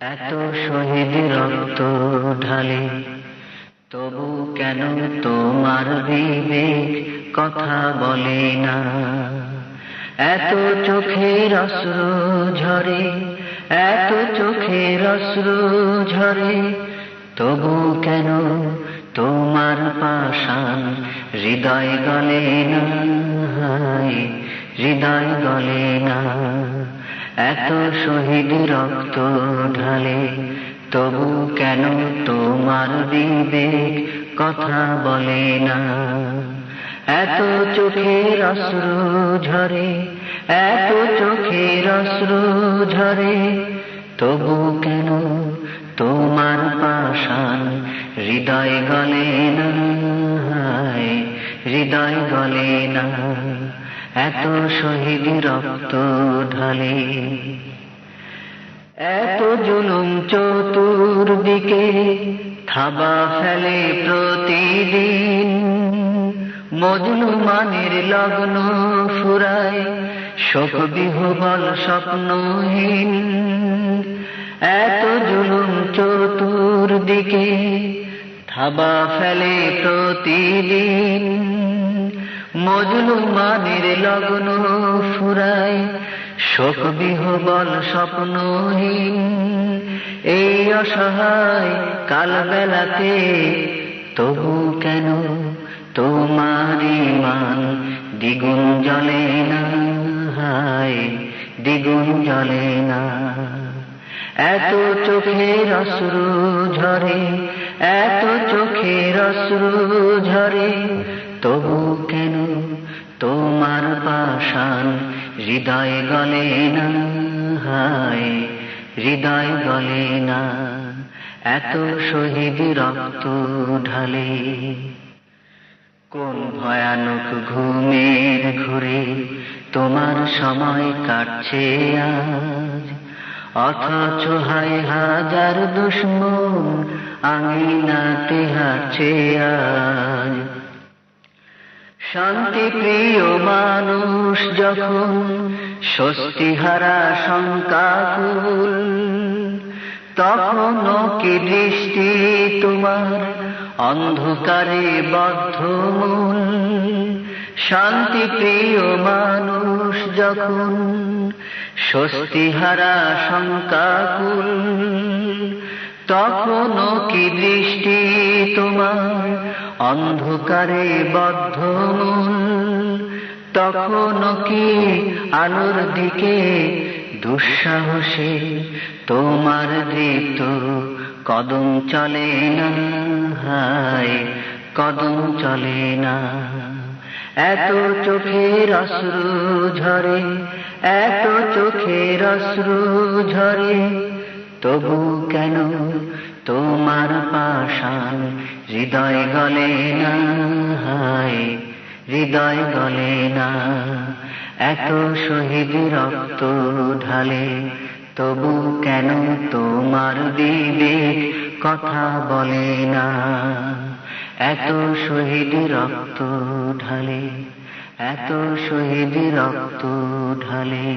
এত শহীদ রক্ত ঢালে, তবু কেন তোমার বিবেক কথা বলে না? এত চোখের অশ্রু ঝরে, এত চোখের অশ্রু ঝরে, তবু কেন তোমার পাশান হৃদয় গলে না? হৃদয় গলে না। এত শহীদ রক্ত ঢালে, তবু কেন তোমার বিবেক কথা বলে না? এত চোখের অশ্রু ঝরে, এত চোখের অশ্রু ঝরে, তবু কেন তোমার পাশান হৃদয় গলে না? হৃদয় গলে না। এত শহীদ রক্ত ঢালে, এত জুলুম চতুর্দিকে থাবা ফেলে প্রতিদিন। মজলুমানের লগ্ন ফুরায়, শোক বিহবল স্বপ্নহীন। এত জুলুম চতুর্দিকে থাবা ফেলে প্রতিদিন। মজলুমানের লগ্ন ফুরায়, শোক বিহবল স্বপ্নহীন। এই অসহায় কাল বেলাতে তবু কেন তোমার ইমান দ্বিগুণ জলে না? হায়, দ্বিগুণ জলে না। এত চোখের অশ্রু ঝরে, এত চোখের অশ্রু ঝরে তবু কেন তোমার পাশান হৃদয় গলে না? হায়, হৃদয় গলে না। এত শহীদ রক্ত ঢালে। কোন ভয়ানক ঘুমের ঘুরে তোমার সময় কাটছে আজ? অথচ হায় হাজার দুশ্মন আঙিনাতে হারছে আজ। শান্তি প্রিয় মানুষ যখন স্বস্তি হারা শঙ্কাকুল তখন কি দৃষ্টি তোমার অন্ধকারে বদ্ধমূল শান্তি প্রিয় মানুষ যখন স্বস্তি হারা শঙ্কাকুল তখনও কি দৃষ্টি তোমার অন্ধকারে বদ্ধ তখনও কি আলোর দিকে দুঃসাহসে তোমার দৃপ্ত কদম চলে না, হায়, কদম চলে না। এত চোখের অশ্রু ঝরে, এত চোখের অশ্রু ঝরে, তবু কেন তোমার পাশান হৃদয় গলে না, হায়, হৃদয় গলে না। এত শহীদ রক্ত ঢালে, তবু কেন তোমার বিবেক কথা বলে না? এত শহীদ রক্ত ঢালে, এত শহীদ রক্ত ঢালে।